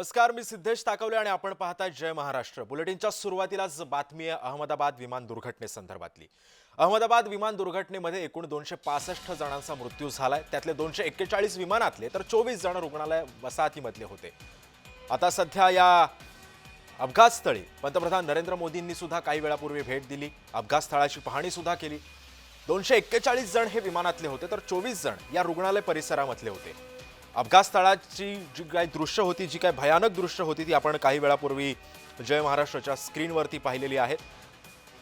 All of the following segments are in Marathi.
नमस्कार मी सिद्धेश ताकवले आणि आपण पाहताय जय महाराष्ट्र. बुलेटिनच्या सुरुवातीलाच बातमी आहे अहमदाबाद विमान दुर्घटनेसंदर्भातली अहमदाबाद विमान दुर्घटनेमध्ये एकूण दोनशे पासष्ट जणांचा मृत्यू झालाय. त्यातले दोनशे एक्केचाळीस विमानातले तर चोवीस जण रुग्णालय वसाहतीमधले होते. आता सध्या या अपघातस्थळी पंतप्रधान नरेंद्र मोदींनी सुद्धा काही वेळापूर्वी भेट दिली. अपघातस्थळाची पाहणी सुद्धा केली. दोनशे एक्केचाळीस जण हे विमानातले होते तर चोवीस जण या रुग्णालय परिसरामधले होते. अपघातस्थळाची जी काही दृश्य होती जी काय भयानक दृश्य होती ती आपण काही वेळापूर्वी जय महाराष्ट्राच्या स्क्रीनवरती पाहिलेली आहेत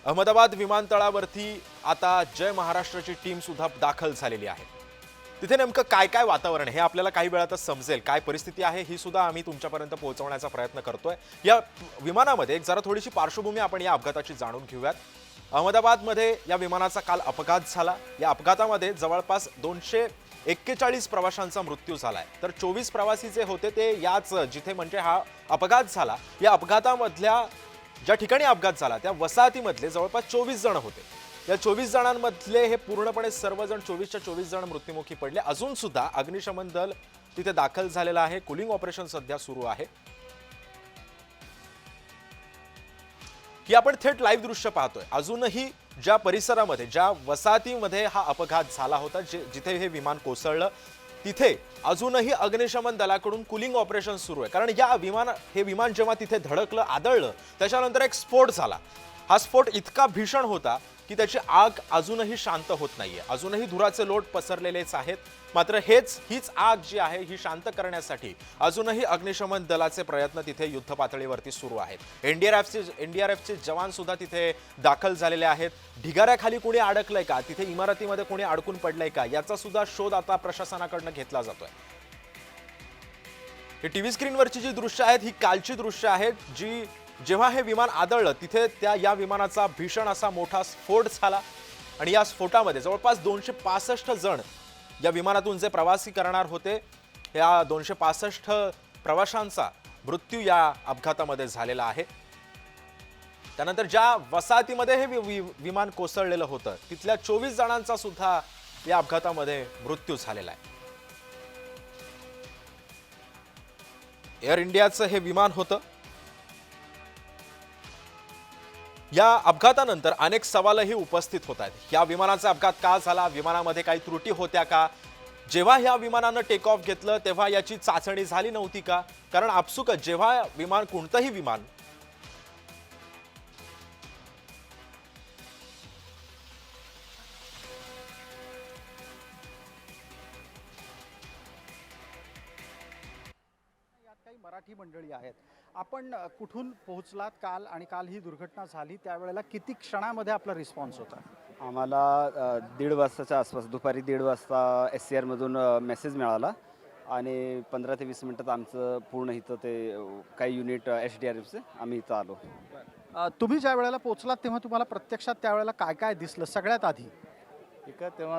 अहमदाबाद विमानतळावरती आता जय महाराष्ट्राची टीम सुद्धा दाखल झालेली आहे. तिथे नेमकं काय काय वातावरण आहे हे आपल्याला काही वेळातच समजेल. काय परिस्थिती आहे ही सुद्धा आम्ही तुमच्यापर्यंत पोहोचवण्याचा प्रयत्न करतोय. या विमानामध्ये एक जरा थोडीशी पार्श्वभूमी आपण या अपघाताची जाणून घेऊयात. अहमदाबादमध्ये या विमानाचा काल अपघात झाला. या अपघातामध्ये जवळपास दोनशे एक्केचाळीस प्रवाशांचा मृत्यू झालाय. तर चोवीस प्रवासी जे होते ते याच जिथे म्हणजे हा अपघात झाला या अपघातामधल्या ज्या ठिकाणी अपघात झाला त्या वसाहतीमधले जवळपास चोवीस जण होते. या चोवीस जणांमधले हे पूर्णपणे सर्वजण चोवीसच्या चोवीस जण मृत्युमुखी पडले. अजून सुद्धा अग्निशमन दल तिथे दाखल झालेलं आहे. कुलिंग ऑपरेशन सध्या सुरू आहे. ही आपण थेट लाईव्ह दृश्य पाहतोय. अजूनही ज्या परिसरामध्ये ज्या वसाहतीमध्ये हा अपघात झाला होता जे जिथे हे विमान कोसळलं तिथे अजूनही अग्निशमन दलाकडून कुलिंग ऑपरेशन सुरू आहे. कारण या विमान हे विमान जेव्हा तिथे धडकलं आदळलं त्याच्यानंतर एक स्फोट झाला. हा स्फोट इतका भीषण होता की त्याची आग अजूनही शांत होत नाहीये. अजूनही धुराचे लोट पसरलेलेच आहेत. मात्र हेच हीच आग जी आहे ही शांत करण्यासाठी अजूनही अग्निशमन दलाचे प्रयत्न तिथे युद्ध पातळीवरती सुरू आहेत. एनडीआरएफचे एनडीआरएफचे जवान सुद्धा तिथे दाखल झालेले आहेत. ढिगाऱ्याखाली कोणी अडकलंय का? तिथे इमारतीमध्ये कोणी अडकून पडलंय का? याचा सुद्धा शोध आता प्रशासनाकडनं घेतला जातोय. ही टीव्ही स्क्रीनवरची जी दृश्य आहेत ही कालची दृश्य आहेत जी जेव्हा हे विमान आदळलं तिथे त्या या विमानाचा भीषण असा मोठा स्फोट झाला. आणि या स्फोटामध्ये जवळपास दोनशे पासष्ट जण या विमानातून जे प्रवासी करणार होते या दोनशे पासष्ट प्रवाशांचा मृत्यू या अपघातामध्ये झालेला आहे. त्यानंतर ज्या वसाहतीमध्ये हे वि- वि- विमान कोसळलेलं होतं तिथल्या चोवीस जणांचा सुद्धा या अपघातामध्ये मृत्यू झालेला आहे. एअर इंडियाचं हे विमान होतं. या अपघातानंतर अनेक सवालही उपस्थित होत आहेत. या विमानाचा अपघात का झाला? विमानामध्ये काही त्रुटी होत्या का? जेव्हा ह्या विमानानं टेक ऑफ घेतलं तेव्हा याची चाचणी झाली नव्हती का? कारण आपसुकच जेव्हा विमान कोणतंही विमान मराठी मंडळी आहेत. आपण कुठून पोहोचलात काल आणि काल ही दुर्घटना झाली त्यावेळेला किती क्षणामध्ये आपला रिस्पॉन्स होता? आम्हाला दीड वाजताच्या आसपास दुपारी दीड वाजता एस सी आरमधून मेसेज मिळाला आणि पंधरा ते वीस मिनटात आमचं पूर्ण इथं ते काही युनिट एच डी आर एफचे आम्ही इथं आलो. तुम्ही ज्या वेळेला पोहोचलात तेव्हा तुम्हाला प्रत्यक्षात त्यावेळेला काय काय दिसलं सगळ्यात आधी? एका तेव्हा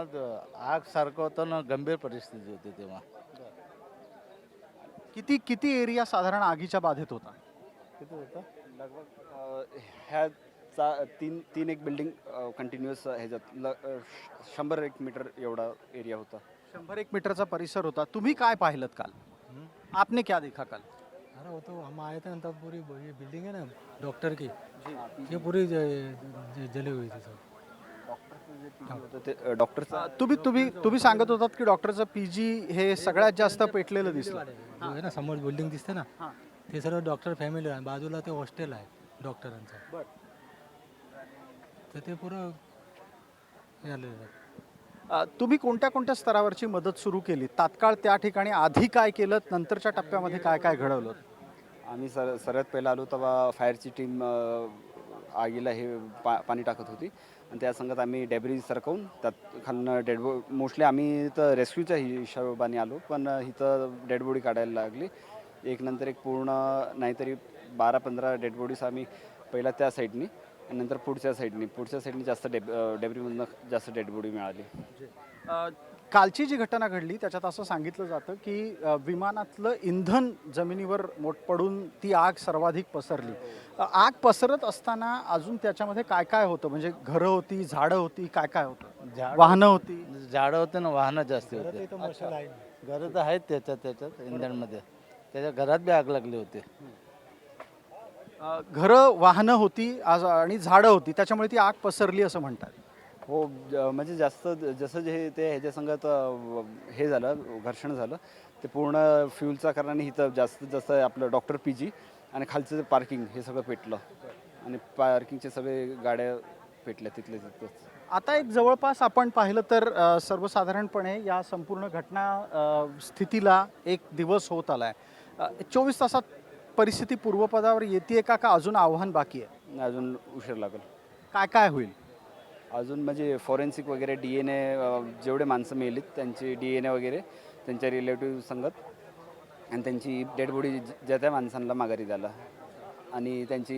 आग सारखं होतं ना गंभीर परिस्थिती होती तेव्हा. किती किती एरिया साधारण आगीच्या बाधेत होता? किती होतं? लगभग ह्या चा तीन तीन एक बिल्डिंग कंटिन्युअस ह्याच्यात ल शंभर एक मीटर एवढा एरिया होता. शंभर एक मीटरचा परिसर होता. तुम्ही काय पाहिलं काल? आपने क्या देखा काल? अरे वो तो हम आए थे ना तब पूरी ये बिल्डिंग है ना डॉक्टर की ये पूरी जली हुई थी सब. अ, डॉक्टरचा तुम्ही तुम्ही तुम्ही सांगत होतात की डॉक्टरचं पीजी हे सगळ्यात जास्त पेटलेलं दिसलं. जो आहे ना समोर बिल्डिंग दिसते ना हां. ते सर्व डॉक्टर फॅमिली आहे. बाजूला ते हॉस्टेल आहे डॉक्टरांचं. तर ते पुरं हे झालेलं आहे. अ, तुम्ही कोणत्या कोणत्या स्तरावरची मदत सुरू केली? तात्काळ त्या ठिकाणी आधी काय केलं? नंतरच्या टप्प्यामध्ये काय काय घडवलं? आम्ही सर सर्वात पहिला आलो तेव्हा फायरची टीम आगीला हे पा पाणी टाकत होती. आणि त्या संगत आम्ही डेब्री सरकवून त्यात खालनं डेड बॉ मोस्टली आम्ही इथं रेस्क्यूच्या हिशोबाने आलो पण इथं डेड बॉडी काढायला लागली. एक नंतर एक पूर्ण नाहीतरी बारा पंधरा डेड बॉडीज आम्ही पहिला त्या साईडनी आणि नंतर पुढच्या साईडनी पुढच्या साईडनी जास्त डेब डेब्रीमधनं जास्त डेड बॉडी मिळाली. कालची जी घटना घडली त्याच्यात असं सांगितलं जातं की विमानातलं इंधन जमिनीवर मोठ पडून ती आग सर्वाधिक पसरली. आग पसरत असताना अजून त्याच्यामध्ये काय काय होतं? म्हणजे घरं होती झाडं होती काय काय होतं? झाड वाहनं होती? झाडं होते ना वाहनं जास्ती होते. घरं तर आहेत त्याच्यात त्याच्यात इंधनमध्ये. त्याच्या घरात बी आग लागली होती. अ, घरं वाहनं होती आज आणि झाडं होती त्याच्यामुळे ती आग पसरली असं म्हणतात. हो म्हणजे जास्त जसं जे ते ह्याच्या संगत अ, हे झालं घर्षण झालं ते पूर्ण फ्युलचा कारणाने इथं जास्तीत जास्त आपलं डॉक्टर पी जी आणि खालचं पार्किंग हे सगळं पेटलं. आणि पार्किंगचे सगळे गाड्या पेटल्या तिथले तिथंच. आता एक जवळपास आपण पाहिलं तर सर्वसाधारणपणे या संपूर्ण घटना स्थितीला एक दिवस होत आलाय. चोवीस तासात परिस्थिती पूर्वपदावर येते का का अजून आव्हान बाकी आहे? अजून उशीर लागेल. काय काय होईल? अजून म्हणजे फॉरेन्सिक वगैरे डी एन ए जेवढे माणसं मेलीत त्यांची डी एन ए वगैरे त्यांच्या रिलेटिव्ह संगत आणि त्यांची डेड बॉडी ज्या त्या माणसांना माघारी झाला. आणि त्यांची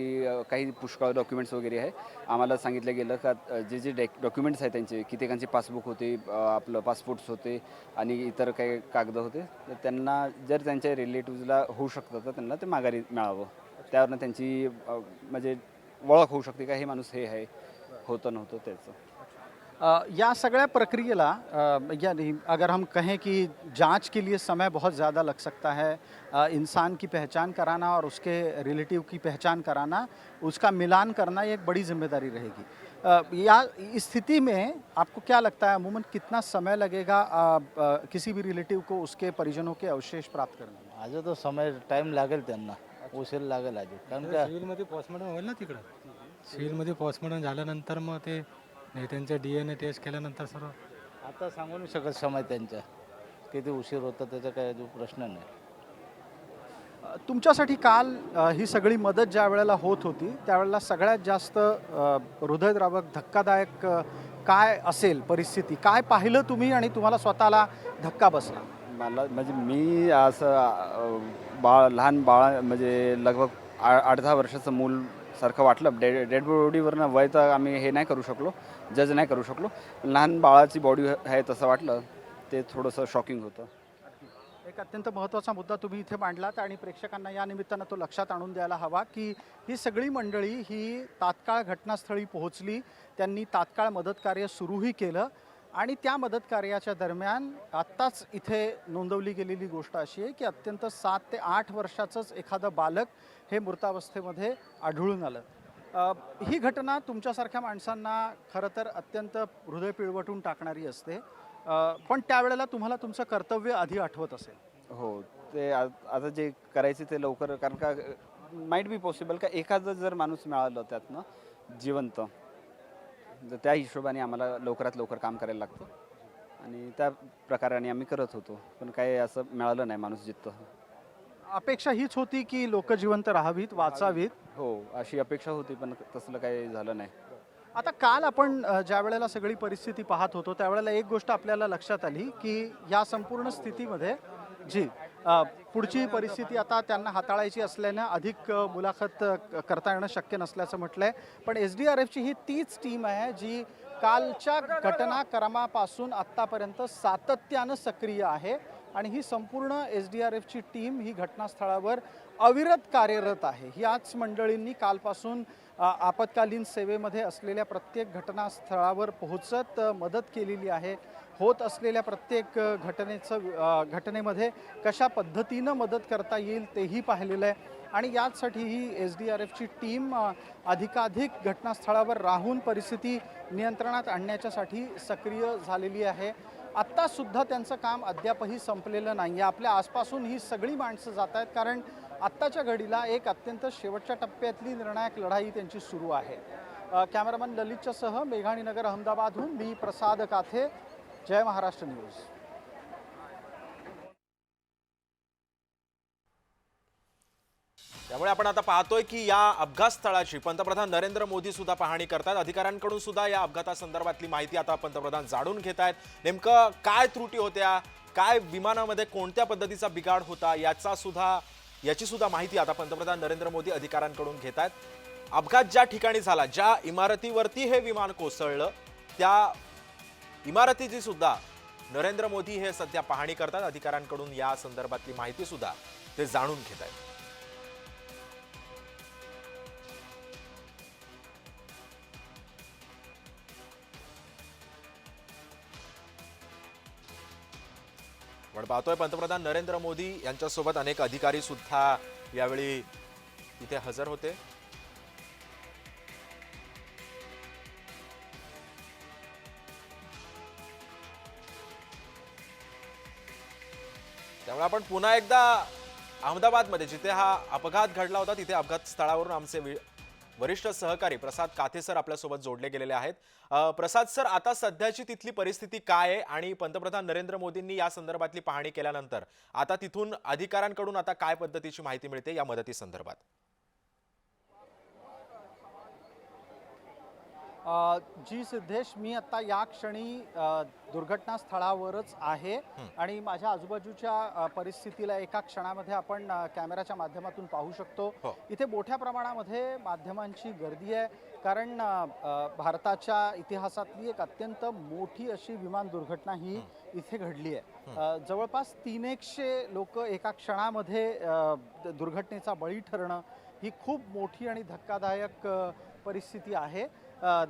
काही पुष्कळ डॉक्युमेंट्स वगैरे आहे. आम्हाला सांगितलं गेलं का जे जे डॅक डॉक्युमेंट्स आहेत त्यांचे कित्येकांचे पासबुक होते आपलं पासपोर्ट्स होते आणि इतर काही कागद होते तर त्यांना जर त्यांच्या रिलेटिव्हजला होऊ शकतं तर त्यांना ते माघारी मिळावं. त्यावरनं त्यांची म्हणजे ओळख होऊ शकते का हे माणूस हे आहे. होतं नव्हतं त्याचं. या सगळ्या प्रक्रियेला यानी अगर हम कहें कि जाँच के लिए समय बहुत ज़्यादा लग सकता है इंसान की पहचान कराना और उसके रिलेटिव की पहचान कराना उसका मिलान करना ये एक बड़ी ज़िम्मेदारी रहेगी। या इस स्थिति में आपको क्या लगता है अमूमन कितना समय लगेगा किसी भी रिलेटिव को उसके परिजनों के अवशेष प्राप्त करने में? अजून तो समय टाइम लागेल त्यांना उशीर लागेल अजून कारण का सिव्हिलमध्ये पोस्टमॉर्टम होईल ना तिकडं? सिव्हिलमध्ये पोस्टमॉर्टम झाल्यानंतर मग ते नाही त्यांचं डी एन ए टेस्ट केल्यानंतर सर्व आता सांगू नाही शकत समय त्यांच्या. किती उशीर होता त्याचा काही अजून प्रश्न नाही. तुमच्यासाठी काल अ, ही सगळी मदत ज्या वेळेला होत होती त्यावेळेला सगळ्यात जास्त अ, हृदयद्रावक धक्कादायक अ, काय असेल परिस्थिती? काय पाहिलं तुम्ही आणि तुम्हाला स्वतःला धक्का बसला? मला म्हणजे मी असं अ, बाळ लहान बाळा म्हणजे लगभग आ आठ दहा वर्षाचं मूल सारखं वाटलं. डे डेड बॉडीवरनं वय तर आम्ही हे नाही करू शकलो जज नाही करू शकलो. लहान बाळाची बॉडी आहे तसं वाटलं ते थोडंसं शॉकिंग होतं. एक अत्यंत महत्त्वाचा मुद्दा तुम्ही इथे मांडलात आणि प्रेक्षकांना या निमित्तानं तो लक्षात आणून द्यायला हवा की ही सगळी मंडळी ही तात्काळ घटनास्थळी पोहोचली त्यांनी तात्काळ मदतकार्य सुरूही केलं आणि त्या मदतकार्याच्या दरम्यान आत्ताच इथे नोंदवली गेलेली गोष्ट अशी आहे की अत्यंत सात ते आठ वर्षाचंच एखादं बालक हे मृतावस्थेमध्ये आढळून आलं. ही घटना तुमच्यासारख्या माणसांना खरं तर अत्यंत हृदय पिळवटून टाकणारी असते. पण त्यावेळेला तुम्हाला तुमचं कर्तव्य आधी आठवत असेल. हो ते आ- आता जे करायचे ते लवकर कारण का माईट बी पॉसिबल का एखादं जर माणूस मिळालं त्यातनं जिवंत तर त्या हिशोबाने आम्हाला लवकरात लवकर काम करायला लागतं. आणि त्या प्रकाराने आम्ही करत होतो. पण काही असं मिळालं नाही माणूस जिथं अपेक्षा हीच होती की लोक जिवंत राहावीत वाचावीत. हो अशी अपेक्षा होती पण तसलं काही झालं नाही. आता काल आपण अ, ज्या वेळेला सगळी परिस्थिती पाहत होतो त्यावेळेला एक गोष्ट आपल्याला लक्षात आली की या संपूर्ण स्थितीमध्ये जी अ, पुढची परिस्थिती आता त्यांना हाताळायची असल्यानं अधिक अ, मुलाखत अ, क- करता येणं शक्य नसल्याचं म्हटलंय. पण एस डी आर एफची ही तीच टीम आहे जी कालच्या घटनाक्रमापासून आत्तापर्यंत सातत्यानं सक्रिय आहे. आणि ही संपूर्ण एस डी आर एफची टीम ही घटनास्थळावर अविरत कार्यरत आहे. याच मंडळींनी कालपासून आपत्कालीन सेवेमध्ये असलेल्या प्रत्येक घटनास्थळावर पोहोचत मदत केलेली आहे. होत असलेल्या प्रत्येक घटनेचं घटनेमध्ये कशा पद्धतीनं मदत करता येईल तेही पाहिलेलं आहे. आणि याचसाठी ही एस डी आर एफची टीम अधिकाधिक घटनास्थळावर राहून परिस्थिती नियंत्रणात आणण्याच्यासाठी सक्रिय झालेली आहे. आत्तासुद्धा त्यांचं काम अद्यापही संपलेलं नाही आहे आपल्या आसपासून ही सगळी माणसं जात आहेत कारण आत्ताच्या घडीला एक अत्यंत शेवटच्या टप्प्यातली निर्णायक लढाई त्यांची सुरू आहे. कॅमेरामन ललितच्यासह मेघाणीनगर अहमदाबादहून मी प्रसाद काथे. जय महाराष्ट्र न्यूज. त्यामुळे आपण आता पाहतोय की या अपघात स्थळाची पंतप्रधान नरेंद्र मोदी सुद्धा पाहणी करतात अधिकाऱ्यांकडून सुद्धा या अपघातासंदर्भातली माहिती आता पंतप्रधान जाणून घेत आहेत नेमकं काय त्रुटी होत्या? काय विमानामध्ये कोणत्या पद्धतीचा बिघाड होता? याचा सुद्धा याची सुद्धा माहिती आता पंतप्रधान नरेंद्र मोदी अधिकाऱ्यांकडून घेत आहेत अपघात ज्या ठिकाणी झाला ज्या इमारतीवरती हे विमान कोसळलं त्या इमारतीची सुद्धा नरेंद्र मोदी हे सध्या पाहणी करतात अधिकाऱ्यांकडून या संदर्भातली माहिती सुद्धा ते जाणून घेत आहेत आपण पाहतोय पंतप्रधान नरेंद्र मोदी यांच्यासोबत अनेक अधिकारी सुद्धा यावेळी इथे हजर होते. त्यामुळे आपण पुन्हा एकदा अहमदाबादमध्ये जिथे हा अपघात घडला होता तिथे अपघात स्थळावरून आमचे वरिष्ठ सहकारी प्रसाद काथे सर आपल्यासोबत जोडले गेलेले आहेत. प्रसाद सर आता सध्याची तिथली परिस्थिती काय आहे आणि पंतप्रधान नरेंद्र मोदींनी या संदर्भातली पाहणी केल्यानंतर आता तिथून अधिकाऱ्यांकडून आता काय पद्धतीची माहिती मिळते या मदती संदर्भात जी सिद्धेश मी आता या क्षणी दुर्घटनास्थळावरच आहे आणि माझ्या आजूबाजूच्या परिस्थितीला एका क्षणामध्ये आपण अ, कॅमेऱ्याच्या माध्यमातून पाहू शकतो. हो. इथे मोठ्या प्रमाणामध्ये माध्यमांची गर्दी आहे कारण भारताच्या इतिहासातली एक अत्यंत मोठी अशी विमान दुर्घटना ही इथे घडली आहे. जवळपास तीन एकशे लोक एका क्षणामध्ये दुर्घटनेचा बळी ठरणं ही खूप मोठी आणि धक्कादायक परिस्थिती आहे.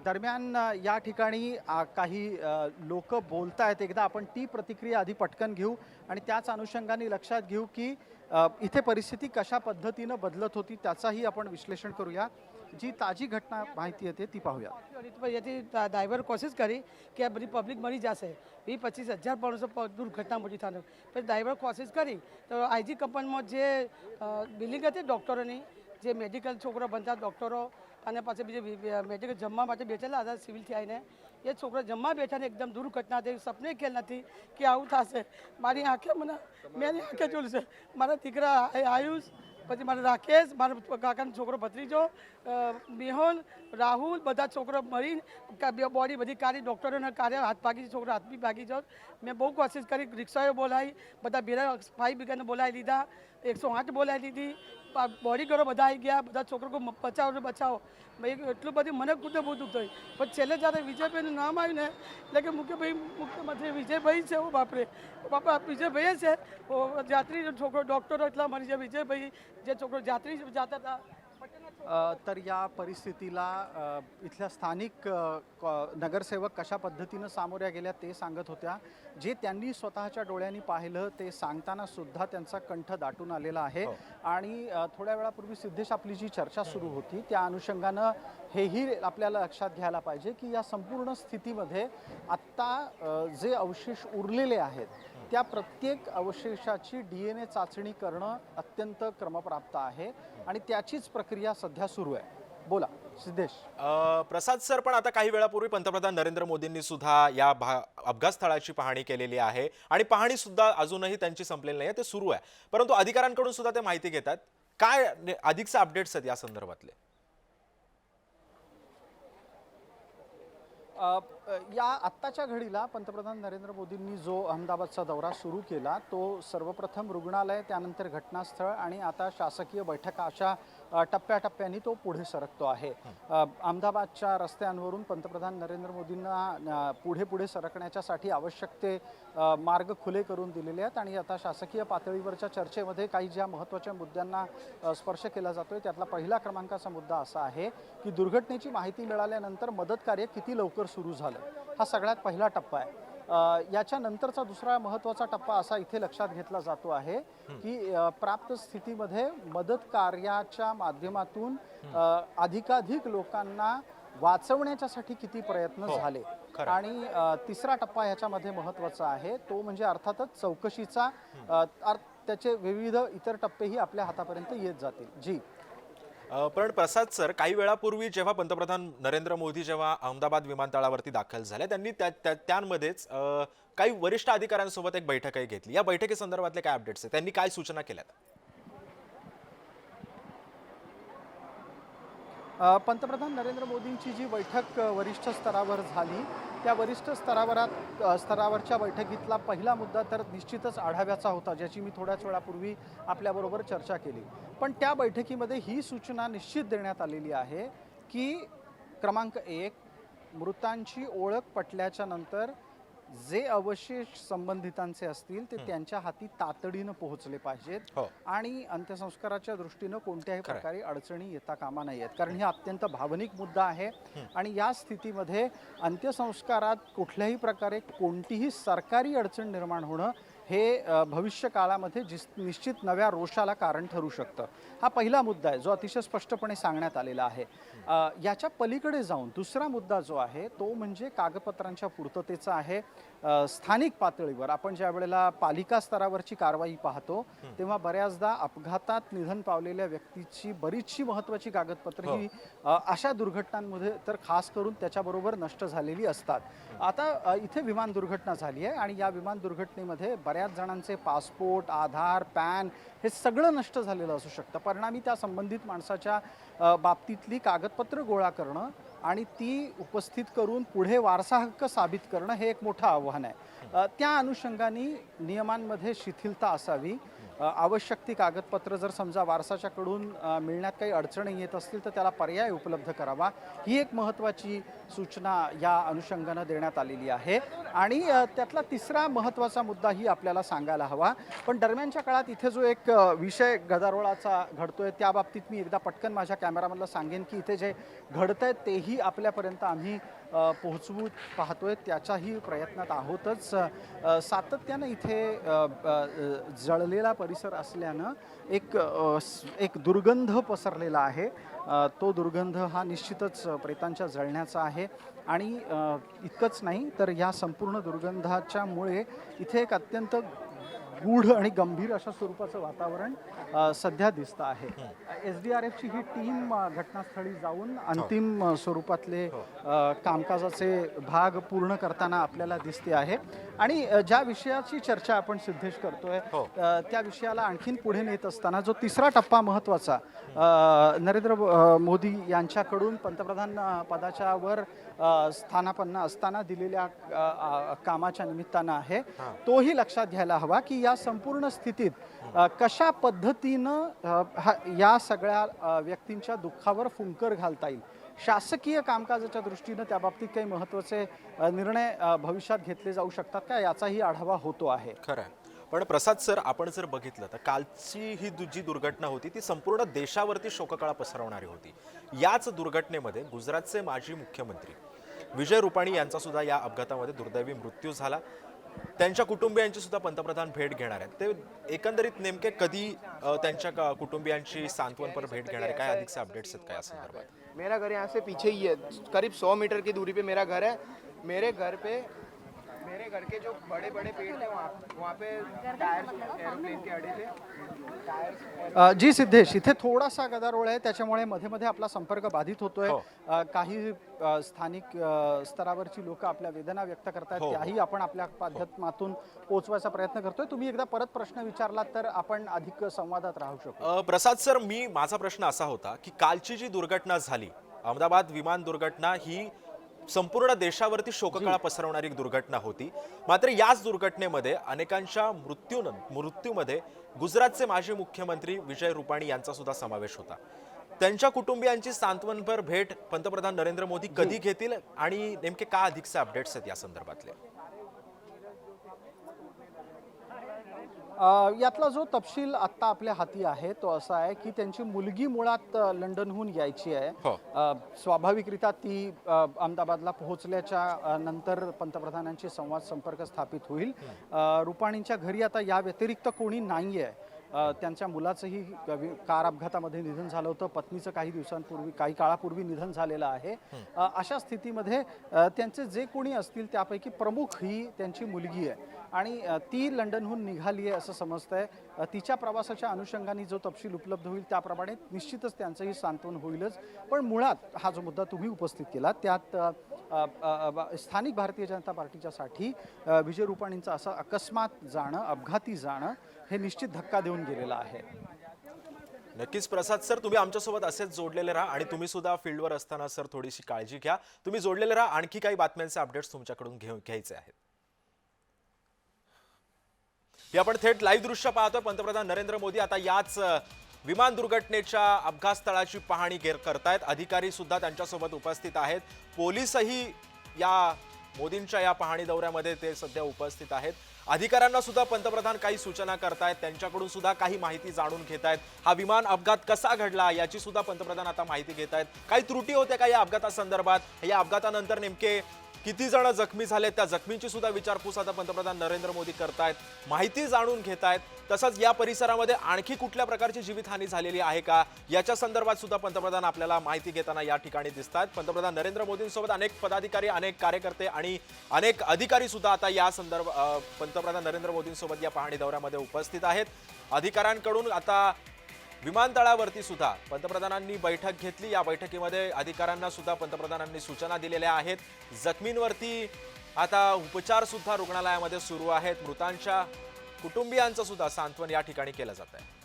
दरम्यान अ, या ठिकाणी आ, काही लोक बोलत आहेत एकदा आपण ती प्रतिक्रिया आधी पटकन घेऊ आणि त्याच अनुषंगाने लक्षात घेऊ की अ, इथे परिस्थिती कशा पद्धतीनं बदलत होती त्याचाही आपण विश्लेषण करूया जी ताजी घटना माहिती येते ती पाहूया यदि ड्राइवर कोशिश करी कि आ बड़ी पब्लिक मरी जैसे भी पच्चीस हजार माणूस दुर्घटना मोठी थाने पण ड्रायव्हर कोशिश કરી તો આઈજી કંપનીમાં જે બિલ્ડિંગ હતી ડૉક્ટરોની જે મેડિકલ છોકરો બનતા ડૉક્ટરો અને પાછી બીજી મેડિકલ જમવા માટે બેઠેલા હતા સિવિલથી આવીને એ છોકરા જમવા બેઠા ને એકદમ દુર્ઘટના થઈ સપને ખ્યાલ નથી કે આવું થશે મારી આંખે મને મેં આંખે જોયું છે મારા દીકરા આયુષ પછી મારો રાકેશ મારો કાકાનો છોકરો ભત્રીજો અ, મેહુલ રાહુલ બધા છોકરો મરી બોડી બધી કાઢી ડૉક્ટરોને કાઢ્યા હાથ ભાગી છોકરો હાથ બી ભાગી જાવ મેં બહુ કોશિશ કરી રિક્ષાઓ બોલાવી બધા ભેરા ફાઈ બ્રિગેડને બોલાવી લીધા એકસો આઠ બોલાવી દીધી. બોડી ગાર્ડો બધા આવી ગયા, બધા છોકરો બચાવો બચાવો. એટલું બધું મને ખુદ બહુ દુઃખ થયું પણ છેલ્લે જ્યારે વિજયભાઈનું નામ આવ્યું ને, એટલે કે મુખ્યભાઈ મુખ્યમંત્રી વિજયભાઈ છે, ઓ બાપરે. બાપા વિજયભાઈ છે. જાત્રી છોકરો ડૉક્ટરો એટલા મરી જાય વિજયભાઈ, જે છોકરો જાત્રી જતા હતા तर या परिस्थितीला इथल्या स्थानिक नगरसेवक कशा पद्धतीनं सामोऱ्या गेल्या ते सांगत होत्या. जे त्यांनी स्वतःच्या डोळ्यांनी पाहिलं ते सांगताना सुद्धा त्यांचा कंठ दाटून आलेला आहे. आणि अ, थोड्या वेळापूर्वी सिद्धेश आपली जी चर्चा सुरू होती. त्या अनुषंगानं हेही आपल्याला लक्षात घ्यायला पाहिजे की या संपूर्ण स्थितीमध्ये आत्ता जे अवशेष उरलेले आहेत त्या प्रत्येक अवशेषाची डी एन ए चाचणी करणं अत्यंत क्रमप्राप्त आहे आणि त्याचीच प्रक्रिया सध्या सुरू आहे. बोला सिद्धेश. प्रसाद सर पण आता काही वेळापूर्वी पंतप्रधान नरेंद्र मोदींनी सुद्धा या भा अपघात स्थळाची पाहणी केलेली आहे आणि पाहणी सुद्धा अजूनही त्यांची संपलेली नाही ते सुरू आहे. परंतु अधिकाऱ्यांकडून सुद्धा ते माहिती घेतात. काय अधिकचे अपडेट्स आहेत या संदर्भातले अ, अ, या आत्ताच्या घडीला पंतप्रधान नरेंद्र मोदींनी जो अहमदाबादचा दौरा सुरू केला तो सर्वप्रथम रुग्णालय त्यानंतर घटनास्थळ आणि आता शासकीय बैठका अशा टप्प्याटप्प्याने तो पुढे सरकतो आहे. अहमदाबादच्या रस्त्यांवरून पंतप्रधान नरेंद्र मोदींना पुढे पुढे सरकण्याच्यासाठी आवश्यक ते मार्ग खुले करून दिलेले आहेत आणि आता शासकीय पातळीवरच्या चर्चेमध्ये काही ज्या महत्त्वाच्या मुद्द्यांना स्पर्श केला जातो आहे त्यातला पहिला क्रमांकाचा मुद्दा असा आहे की दुर्घटनेची माहिती मिळाल्यानंतर मदत कार्य किती लवकर सुरू झालं? हा सगळ्यात पहिला टप्पा आहे. याच्यानंतरचा दुसरा महत्त्वाचा टप्पा असा इथे लक्षात घेतला जातो आहे की प्राप्त स्थितीमध्ये मदत कार्याच्या माध्यमातून अधिकाधिक लोकांना वाचवण्याच्यासाठी किती प्रयत्न झाले. खरं. आणि तिसरा टप्पा ह्याच्यामध्ये महत्त्वाचा आहे तो म्हणजे अर्थातच चौकशीचा त्याचे विविध इतर टप्पेही आपल्या हातापर्यंत येत जातील. जी. पण प्रसाद सर काही वेळापूर्वी जेव्हा पंतप्रधान नरेंद्र मोदी जेव्हा अहमदाबाद विमानतळावरती दाखल झाले त्यांनी त्या त्यांमध्येच काही वरिष्ठ अधिकाऱ्यांसोबत एक बैठकही घेतली. या बैठकीसंदर्भातले काय अपडेट्स आहेत? त्यांनी काय सूचना केल्या पंतप्रधान नरेंद्र मोदींची जी बैठक वरिष्ठ स्तरावर झाली त्या वरिष्ठ स्तरावरात स्तरावरच्या बैठकीतला पहिला मुद्दा तर निश्चितच आढाव्याचा होता ज्याची मी थोड्याच वेळापूर्वी आपल्याबरोबर चर्चा केली. पण त्या बैठकीमध्ये ही सूचना निश्चित देण्यात आलेली आहे की क्रमांक एक मृतांची ओळख पटल्याच्या नंतर जे अवशेष संबंधितांचे असतील ते त्यांच्या हाती तातडीनं पोहोचले पाहिजेत हो. आणि अंत्यसंस्काराच्या दृष्टीनं कोणत्याही खरंय. प्रकारे अडचणी येता कामा नयेत कारण हे अत्यंत भावनिक मुद्दा आहे आणि या स्थितीमध्ये अंत्यसंस्कारात कुठल्याही प्रकारे कोणतीही सरकारी अडचण निर्माण होणं हे भविष्य काळामध्ये जिस निश्चित नव्या रोषाला कारण ठरू शकतं. हा पहिला मुद्दा आहे जो अतिशय स्पष्टपणे सांगण्यात आलेला आहे. याच्या पलीकडे जाऊन दुसरा मुद्दा जो आहे तो म्हणजे कागदपत्रांच्या पूर्ततेचा आहे. स्थानिक पातळीवर आपण ज्या वेळेला पालिका स्तरावरची कारवाई पाहतो तेव्हा बऱ्याचदा अपघातात निधन पावलेल्या व्यक्तीची बरीचशी महत्त्वाची कागदपत्रे ही अ, अशा दुर्घटनांमध्ये तर खास करून त्याच्याबरोबर नष्ट झालेली असतात. आता इथे विमान दुर्घटना झाली आहे आणि या विमान दुर्घटनेमध्ये बऱ्याच जणांचे पासपोर्ट आधार पॅन हे सगळं नष्ट झालेलं असू शकतं. परिणामी त्या संबंधित माणसाच्या बाबतीतली कागदपत्र गोळा करणं आणि ती उपस्थित करून पुढे वारसा हक्क साबित करणं हे एक मोठं आव्हान आहे. त्या अनुषंगाने नियमांमध्ये शिथिलता असावी. आवश्यक ती कागदपत्र जर समजा वारसाच्याकडून मिळण्यात काही अडचणी येत असतील तर त्याला पर्याय उपलब्ध करावा. ही एक महत्त्वाची सूचना या अनुषंगानं देण्यात आलेली आहे. आणि त्यातला तिसरा महत्त्वाचा मुद्दाही आपल्याला सांगायला हवा. पण दरम्यानच्या काळात इथे जो एक विषय गदारोळाचा घडतोय त्या बाबतीत मी एकदा पटकन माझ्या कॅमेरामधला सांगेन की इथे जे घडत आहे तेही आपल्यापर्यंत आम्ही पोहोचवू पाहतोय. त्याच्याही प्रयत्नात आहोतच. सातत्यानं इथे जळलेला अ, परिसर असल्यानं एक एक दुर्गंध पसरलेला आहे. तो दुर्गंध हा निश्चितच प्रेतांच्या जळण्याचा आहे. आणि इतकंच नाही तर या संपूर्ण दुर्गंधाच्यामुळे इथे एक अत्यंत गूढ आणि गंभीर अशा स्वरूपाचं वातावरण सध्या दिसतं आहे. एस डी आर एफची ही टीम घटनास्थळी जाऊन अंतिम स्वरूपातले अ, कामकाजाचे भाग पूर्ण करताना आपल्याला दिसते आहे. आणि ज्या विषयाची चर्चा आपण सिद्धेश करतोय हो. त्या विषयाला आणखीन पुढे नेत असताना जो तिसरा टप्पा महत्त्वाचा अ, नरेंद्र मोदी यांच्याकडून पंतप्रधान पदाच्या वर स्थानापन्न असताना दिलेल्या कामाच्या निमित्तानं आहे तोही लक्षात घ्यायला हवा की या संपूर्ण स्थितीत कशा पद्धतीनं या सगळ्या व्यक्तींच्या दुःखावर फुंकर घालता येईल शासकीय कामकाजाच्या दृष्टीनं त्या बाबतीत काही महत्त्वाचे निर्णय भविष्यात घेतले जाऊ शकतात का? याचाही आढावा होतो आहे. खरं पण प्रसाद सर आपण जर बघितलं तर कालची ही दु- जी दुर्घटना होती ती संपूर्ण देशावरती शोककळा पसरवणारी होती. याच दुर्घटनेमध्ये गुजरातचे माजी मुख्यमंत्री विजय रुपाणी यांचा सुद्धा या अपघातामध्ये दुर्दैवी मृत्यू झाला. त्यांच्या कुटुंबियांची सुद्धा पंतप्रधान भेट घेणार आहेत. ते एकंदरीत नेमके कधी त्यांच्या कुटुंबियांची सांत्वनपर भेट घेणार आहे काय अधिकचे अपडेट्स आहेत काय संदर्भात? मेरा घर यहाँ से पीछे ही है। करीब सौ मीटर की दूरी पे मेरा घर है। मेरे घर पे मेरे घर के जो बड़े बड़े पेड़ थे वहाँ वहाँ पे टायर्स एरोप्लेन के अड़े थे टायर्स जी सिद्धेश इथे थोडासा गदारोळ आहे त्याच्यामुळे मध्ये मध्ये आपला संपर्क बाधित होतोय हो. अ, काही अ, स्थानिक अ, स्तरावरची लोक आपल्या वेदना व्यक्त करतायत हो, हो. त्याही आपण आपल्या माध्यमातून पोहोचवायचा प्रयत्न करतोय तुम्ही एकदा परत प्रश्न विचारलात तर आपण अधिक संवादात राहू शकतो अ, प्रसाद सर मी माझा प्रश्न असा होता की कालची जी दुर्घटना झाली अहमदाबाद विमान दुर्घटना ही संपूर्ण देशावरती शोककळा पसरवणारी एक दुर्घटना होती. मात्र याच दुर्घटनेमध्ये अनेकांच्या मृत्यू मृत्यूमध्ये गुजरातचे माजी मुख्यमंत्री विजय रुपाणी यांचा सुद्धा समावेश होता. त्यांच्या कुटुंबियांची सांत्वनपर भेट पंतप्रधान नरेंद्र मोदी कधी घेतील आणि नेमके का अधिकचे अपडेट्स आहेत या संदर्भातले? यातला जो तपशील आत्ता आपल्या हाती आहे तो असा आहे की त्यांची मुलगी मुळात लंडनहून यायची आहे. हो. स्वाभाविकरित्या ती अहमदाबादला पोहोचल्याच्या नंतर पंतप्रधानांशी संवाद संपर्क स्थापित होईल. रुपाणींच्या घरी आता या व्यतिरिक्त कोणी नाही आहे त्यांच्या मुलाचंही कार अपघातामध्ये निधन झालं होतं. पत्नीचं काही दिवसांपूर्वी काही काळापूर्वी निधन झालेलं आहे. अशा स्थितीमध्ये त्यांचे जे कोणी असतील त्यापैकी प्रमुख ही त्यांची मुलगी आहे. आणि ती लंडनहून निघाली आहे असं समजतं आहे तिच्या प्रवासाच्या अनुषंगाने जो तपशील उपलब्ध होईल त्याप्रमाणे निश्चितच त्यांचंही सांत्वन होईलच. पण मुळात हा जो मुद्दा तुम्ही उपस्थित केला त्यात स्थानिक भारतीय जनता पार्टीच्यासाठी विजय रुपाणींचं असं अकस्मात जाणं अपघाती जाणं हे निश्चित धक्का देऊन गेलेलं आहे. नक्कीच प्रसाद सर तुम्ही आमच्यासोबत असेच जोडलेले राहा आणि तुम्ही सुद्धा फील्डवर असताना सर थोडीशी काळजी घ्या. तुम्ही जोडलेले राहा आणखी काही बातम्यांचे अपडेट्स तुमच्याकडून घेऊ घ्यायचे आहेत. हे आपण थेट लाईव्ह दृश्य पाहतोय. पंतप्रधान नरेंद्र मोदी आता याच विमान दुर्घटनेच्या अपघात स्थळाची पाहणी घे करतायत. अधिकारी सुद्धा त्यांच्यासोबत उपस्थित आहेत. पोलीसही या मोदींच्या या पाहणी दौऱ्यामध्ये ते सध्या उपस्थित आहेत. अधिकाऱ्यांना सुद्धा पंतप्रधान काही सूचना करतायत. त्यांच्याकडून सुद्धा काही माहिती जाणून घेत आहेत हा विमान अपघात कसा घडला याची सुद्धा पंतप्रधान आता माहिती घेत आहेत काही त्रुटी होत्या का या अपघातासंदर्भात? या अपघातानंतर नेमके किती जण जखमी झालेत त्या जखमींची सुद्धा विचारपूस आता पंतप्रधान नरेंद्र मोदी करतायत. माहिती जाणून घेत आहेत तसंच या परिसरामध्ये आणखी कुठल्या प्रकारची जीवितहानी झालेली आहे का? याच्या संदर्भात सुद्धा पंतप्रधान आपल्याला माहिती घेताना या ठिकाणी दिसत आहेत पंतप्रधान नरेंद्र मोदींसोबत अनेक पदाधिकारी अनेक कार्यकर्ते आणि अनेक अधिकारी सुद्धा आता या संदर्भ पंतप्रधान नरेंद्र मोदींसोबत या पाहणी दौऱ्यामध्ये उपस्थित आहेत. अधिकाऱ्यांकडून आता विमानतळावरती सुद्धा पंतप्रधानांनी बैठक घेतली. या बैठकीमध्ये अधिकाऱ्यांना सुद्धा पंतप्रधानांनी सूचना दिलेल्या आहेत. जखमींवरती आता उपचार सुद्धा रुग्णालयामध्ये सुरू आहेत. मृतांच्या कुटुंबियांचं सुद्धा सांत्वन या ठिकाणी केलं जात आहे.